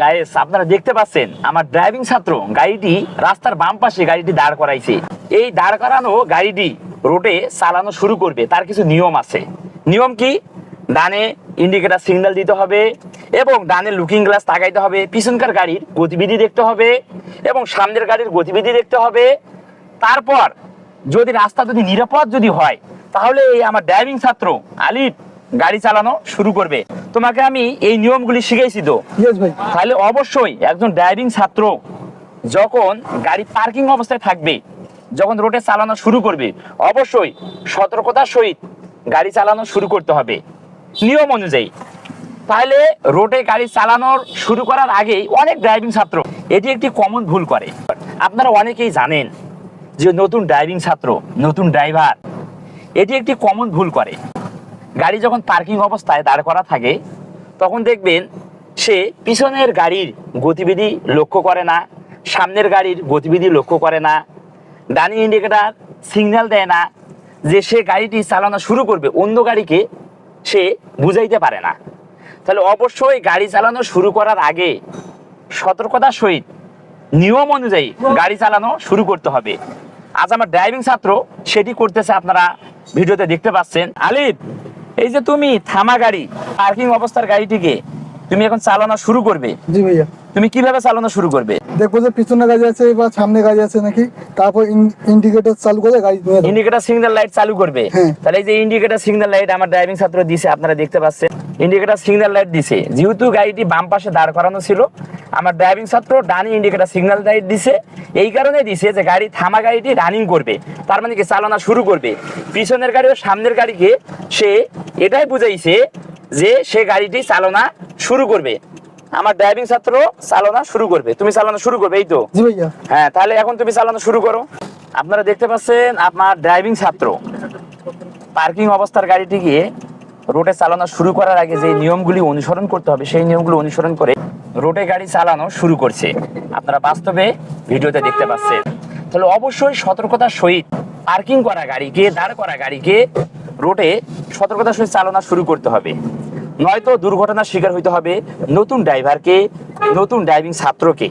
Guys আপনারা দেখতে পাচ্ছেন, আমার ড্রাইভিং ছাত্র গাড়িটি রাস্তার বাম পাশে গাড়িটি দাঁড় করাইছে। এই দাঁড় করানো গাড়িটি রোডে চালানো শুরু করবে, তার কিছু নিয়ম আছে। নিয়ম কি? ডানে ইন্ডিকেটার সিগন্যাল দিতে হবে এবং ডানে লুকিং গ্লাস তাকাইতে হবে, পিছনকার গাড়ির গতিবিধি দেখতে হবে এবং সামনের গাড়ির গতিবিধি দেখতে হবে। তারপর যদি রাস্তা যদি নিরাপদ যদি হয়, তাহলে এই আমার ড্রাইভিং ছাত্র আলিফ গাড়ি চালানো শুরু করবে। তোমাকে আমি এই নিয়মগুলি শিখেছি তো। তাহলে অবশ্যই একজন ড্রাইভিং ছাত্র যখন গাড়ি পার্কিং অবস্থায় থাকবে যখন রোডে চালানো শুরু করবে অবশ্যই সতর্কতার সহিত গাড়ি চালানো শুরু করতে হবে। নিয়ম অনুযায়ী। তাহলে রোডে গাড়ি চালানোর শুরু করার আগেই অনেক ড্রাইভিং ছাত্র এটি একটি কমন ভুল করে। আপনারা অনেকেই জানেন যে নতুন ড্রাইভিং ছাত্র নতুন ড্রাইভার এটি একটি কমন ভুল করে। গাড়ি যখন পার্কিং অবস্থায় দাঁড় করা থাকে, তখন দেখবেন সে পিছনের গাড়ির গতিবিধি লক্ষ্য করে না, সামনের গাড়ির গতিবিধি লক্ষ্য করে না ডানি ইন্ডিকেটার সিগন্যাল দেয় না যে সে গাড়িটি চালানো শুরু করবে, অন্য গাড়িকে সে বুঝাইতে পারে না। তাহলে অবশ্যই গাড়ি চালানো শুরু করার আগে সতর্কতার সহিত নিয়ম অনুযায়ী গাড়ি চালানো শুরু করতে হবে। আজ আমার ড্রাইভিং ছাত্র, সেটি করতেছে আপনারা, ভিডিওতে দেখতে পাচ্ছেন। আলিফ এই যে তুমি থামা গাড়ি পার্কিং অবস্থার গাড়িটিকে তুমি এখন চালানো শুরু করবে। জি ভাইয়া। তুমি কীভাবে চালানো শুরু করবে? দেখব যে পিছনে গাড়ি আছে বা সামনে গাড়ি আছে নাকি তারপর ইন্ডিকেটর চালু করে গাড়ি। ইন্ডিকেটর সিগন্যাল লাইট চালু করবে। হ্যাঁ। তাহলে এই যে ইন্ডিকেটর সিগন্যাল লাইট আমার ড্রাইভিং ছাত্র দিছে আপনারা দেখতে পাচ্ছেন। ইন্ডিকেটর সিগন্যাল লাইট দিছে। যেহেতু গাড়িটি বাম পাশে দাঁড় করানো ছিল আমার ড্রাইভিং ছাত্র ডানি ইন্ডিকেটর সিগন্যাল লাইট দিছে। এই কারণে দিছে যে গাড়ি থামা গাড়িটি রানিং করবে। তার মানে কি চালানো শুরু করবে। পিছনের গাড়ি ও সামনের গাড়িকে সে এটাই বুঝাইছে যে সে গাড়িটি চালনা শুরু করবে। আমার ড্রাইভিং ছাত্র চালনা শুরু করবে। তুমি চালানো শুরু করবে এই তো? জি ভাইয়া। হ্যাঁ তাহলে এখন তুমি চালানো শুরু করো। আপনারা দেখতে পাচ্ছেন আপনার ড্রাইভিং ছাত্র। পার্কিং অবস্থার গাড়িটি গিয়ে রোডে চালানো শুরু করার আগে যে নিয়মগুলি অনুসরণ করতে হবে সেই নিয়মগুলো অনুসরণ করে রোডে গাড়ি চালানো শুরু করছে। আপনারা বাস্তবে ভিডিওতে দেখতে পাচ্ছেন। তাহলে অবশ্যই সতর্কতার সহিত পার্কিং করা গাড়িকে, দাঁড় করা গাড়িকে রোডে সতর্কতার সহিত চালনা শুরু করতে হবে। নয়তো দুর্ঘটনার শিকার হইতে হবে নতুন ড্রাইভারকে, নতুন ড্রাইভিং ছাত্রকে।